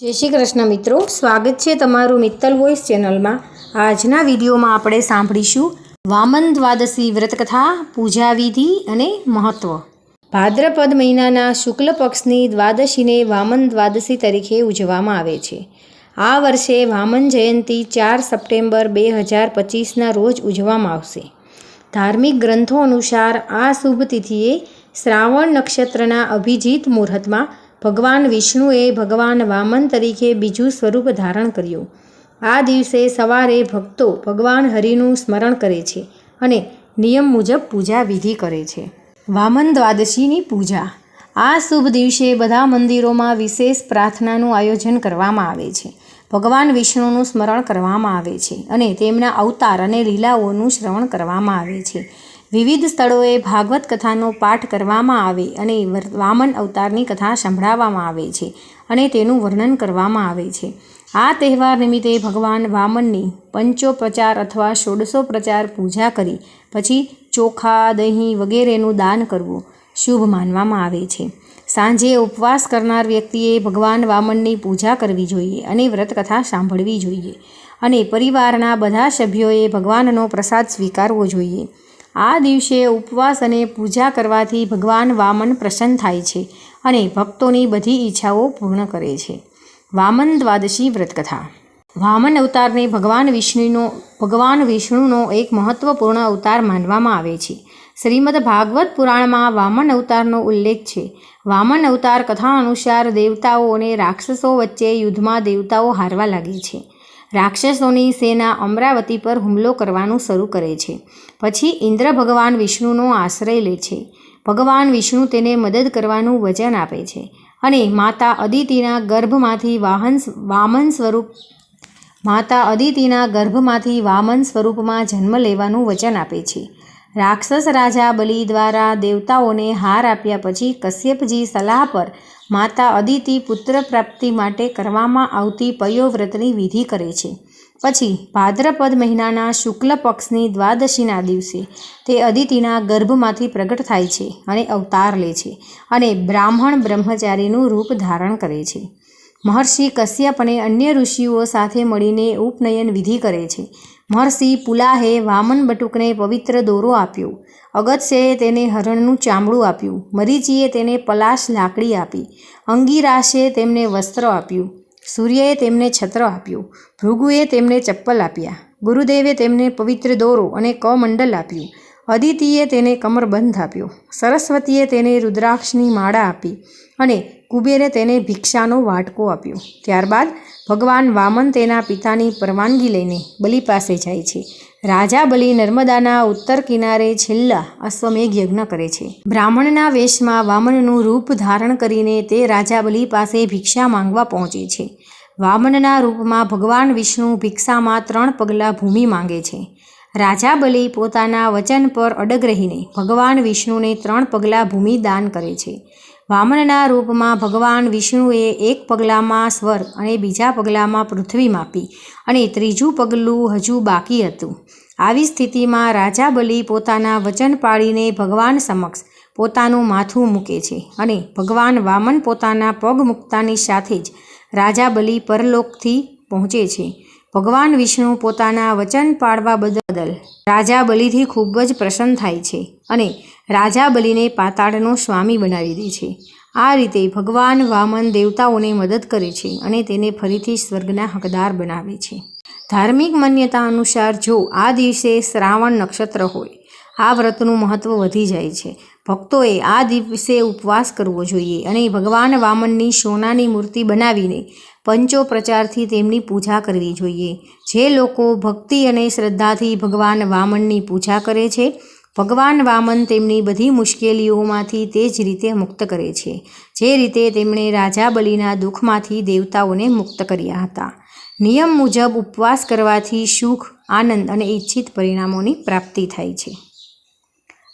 જય શ્રી કૃષ્ણ મિત્રો, સ્વાગત છે તમારું મિત્તલ વોઇસ ચેનલમાં. આજના વિડીયોમાં આપણે સાંભળીશું વામન દ્વાદશી વ્રતકથા પૂજા વિધિ અને મહત્ત્વ ભાદ્રપદ મહિનાના શુક્લ પક્ષની દ્વાદશીને વામન દ્વાદશી તરીકે ઉજવવામાં આવે છે. આ વર્ષે વામન જયંતી ચાર સપ્ટેમ્બર બે હજાર પચીસના રોજ ઉજવવામાં આવશે. ધાર્મિક ગ્રંથો અનુસાર આ શુભ તિથિએ શ્રાવણ નક્ષત્રના અભિજીત મુહૂર્તમાં ભગવાન વિષ્ણુએ ભગવાન વામન તરીકે બીજું સ્વરૂપ ધારણ કર્યું. આ દિવસે સવારે ભક્તો ભગવાન હરિનું સ્મરણ કરે છે અને નિયમ મુજબ પૂજા વિધિ કરે છે. વામન દ્વાદશીની પૂજા. આ શુભ દિવસે બધા મંદિરોમાં વિશેષ પ્રાર્થનાનું આયોજન કરવામાં આવે છે. ભગવાન વિષ્ણુનું સ્મરણ કરવામાં આવે છે અને તેમના અવતાર અને લીલાઓનું શ્રવણ કરવામાં આવે છે. વિવિધ સ્થળોએ ભાગવત કથાનો પાઠ કરવામાં આવે અને વામન અવતારની કથા સંભળાવવામાં આવે છે અને તેનું વર્ણન કરવામાં આવે છે. આ તહેવાર નિમિત્તે ભગવાન વામનની પંચોપચાર અથવા ષોડશોપચાર પૂજા કરી, પછી ચોખા, દહીં વગેરેનું દાન કરવું શુભ માનવામાં આવે છે. સાંજે ઉપવાસ કરનાર વ્યક્તિએ ભગવાન વામનની પૂજા કરવી જોઈએ અને વ્રતકથા સાંભળવી જોઈએ અને પરિવારના બધા સભ્યોએ ભગવાનનો પ્રસાદ સ્વીકારવો જોઈએ. આ દિવસે ઉપવાસ અને પૂજા કરવાથી ભગવાન વામન પ્રસન્ન થાય છે અને ભક્તોની બધી ઈચ્છાઓ પૂર્ણ કરે છે. વામન દ્વાદશી વ્રતકથા. વામન અવતારને ભગવાન વિષ્ણુનો ભગવાન વિષ્ણુનો એક મહત્વપૂર્ણ અવતાર માનવામાં આવે છે. શ્રીમદ ભાગવત પુરાણમાં વામન અવતારનો ઉલ્લેખ છે. વામન અવતાર કથા અનુસાર દેવતાઓ અને રાક્ષસો વચ્ચે યુદ્ધમાં દેવતાઓ હારવા લાગી છે. રાક્ષસોની સેના અમરાવતી પર હુમલો કરવાનું શરૂ કરે છે. પછી ઇન્દ્ર ભગવાન વિષ્ણુનો આશ્રય લે છે. ભગવાન વિષ્ણુ તેને મદદ કરવાનું વચન આપે છે અને માતા અદિતિના ગર્ભમાંથી વાહન વામન સ્વરૂપ, માતા અદિતિના ગર્ભમાંથી વામન સ્વરૂપમાં જન્મ લેવાનું વચન આપે છે. રાક્ષસ રાજા બલિ દ્વારા દેવતાઓને હાર આપ્યા પછી કશ્યપજી સલાહ પર માતા અદિતિ પુત્ર પ્રાપ્તિ માટે કરવામાં આવતી પયોવ્રતની વિધિ કરે છે. પછી ભાદ્રપદ મહિનાના શુક્લ પક્ષની દ્વાદશીના દિવસે તે અદિતિના ગર્ભમાંથી પ્રગટ થાય છે અને અવતાર લે છે અને બ્રાહ્મણ બ્રહ્મચારીનું રૂપ ધારણ કરે છે. મહર્ષિ કશ્યપ અને અન્ય ઋષિઓ સાથે મળીને ઉપનયન વિધિ કરે છે. મહર્ષિ પુલાહે વામન બટુકને પવિત્ર દોરો આપ્યો. અગત્યે તેને હરણનું ચામડું આપ્યું. મરીચીએ તેને પલાશ લાકડી આપી. અંગીરાશે તેમને વસ્ત્ર આપ્યું. સૂર્યએ તેમને છત્ર આપ્યું. ભૃગુએ તેમને ચપ્પલ આપ્યા. ગુરુદેવે તેમને પવિત્ર દોરો અને કમંડલ આપ્યું. અદિતિએ તેને કમરબંધ આપ્યો. સરસ્વતીએ તેને રુદ્રાક્ષની માળા આપી. અને કુબેરે તેને ભિક્ષાનો વાટકો આપ્યો. ત્યારબાદ ભગવાન વામન તેના પિતાની પરવાનગી લઈને બલિ પાસે જાય છે. રાજા બલિ નર્મદાના ઉત્તર કિનારે છેલ્લા અશ્વમેઘ યજ્ઞ કરે છે. બ્રાહ્મણના વેશમાં વામનનું રૂપ ધારણ કરીને તે રાજા બલિ પાસે ભિક્ષા માંગવા પહોંચે છે. વામનના રૂપમાં ભગવાન વિષ્ણુ ભિક્ષામાં ત્રણ પગલાં ભૂમિ માંગે છે. રાજા બલિ પોતાના વચન પર અડગ રહીને ભગવાન વિષ્ણુને ત્રણ પગલાં ભૂમિ દાન કરે છે. વામનના રૂપમાં ભગવાન વિષ્ણુએ એક પગલામાં સ્વર્ગ અને બીજા પગલામાં પૃથ્વી માપી અને ત્રીજું પગલું હજુ બાકી હતું. આવી સ્થિતિમાં રાજા બલિ પોતાના વચન પાળીને ભગવાન સમક્ષ પોતાનું માથું મૂકે છે અને ભગવાન વામન પોતાના પગ મૂકતાની સાથે જ રાજા બલિ પરલોકથી પહોંચે છે. ભગવાન વિષ્ણુ પોતાના વચન પાળવા બદલ રાજા બલિથી ખૂબ જ પ્રસન્ન થાય છે અને રાજા બલિને પાતાળનો સ્વામી બનાવી દે છે. આ રીતે ભગવાન વામન દેવતાઓને મદદ કરે છે અને તેને ફરીથી સ્વર્ગના હકદાર બનાવે છે. ધાર્મિક માન્યતા અનુસાર જો આ દિવસે શ્રાવણ નક્ષત્ર હોય, આ વ્રતનું મહત્ત્વ વધી જાય છે. ભક્તોએ આ દિવસે ઉપવાસ કરવો જોઈએ અને ભગવાન વામનની સોનાની મૂર્તિ બનાવીને પંચોપ્રચારથી તેમની પૂજા કરવી જોઈએ. જે લોકો ભક્તિ અને શ્રદ્ધાથી ભગવાન વામનની પૂજા કરે છે, ભગવાન વામન તેમની બધી મુશ્કેલીઓમાંથી તે જ રીતે મુક્ત કરે છે. જે રીતે તેમણે રાજા બલિના દુઃખમાંથી દેવતાઓને મુક્ત કર્યા હતા. નિયમ મુજબ ઉપવાસ કરવાથી સુખ, આનંદ અને ઈચ્છિત પરિણામોની પ્રાપ્તિ થાય છે.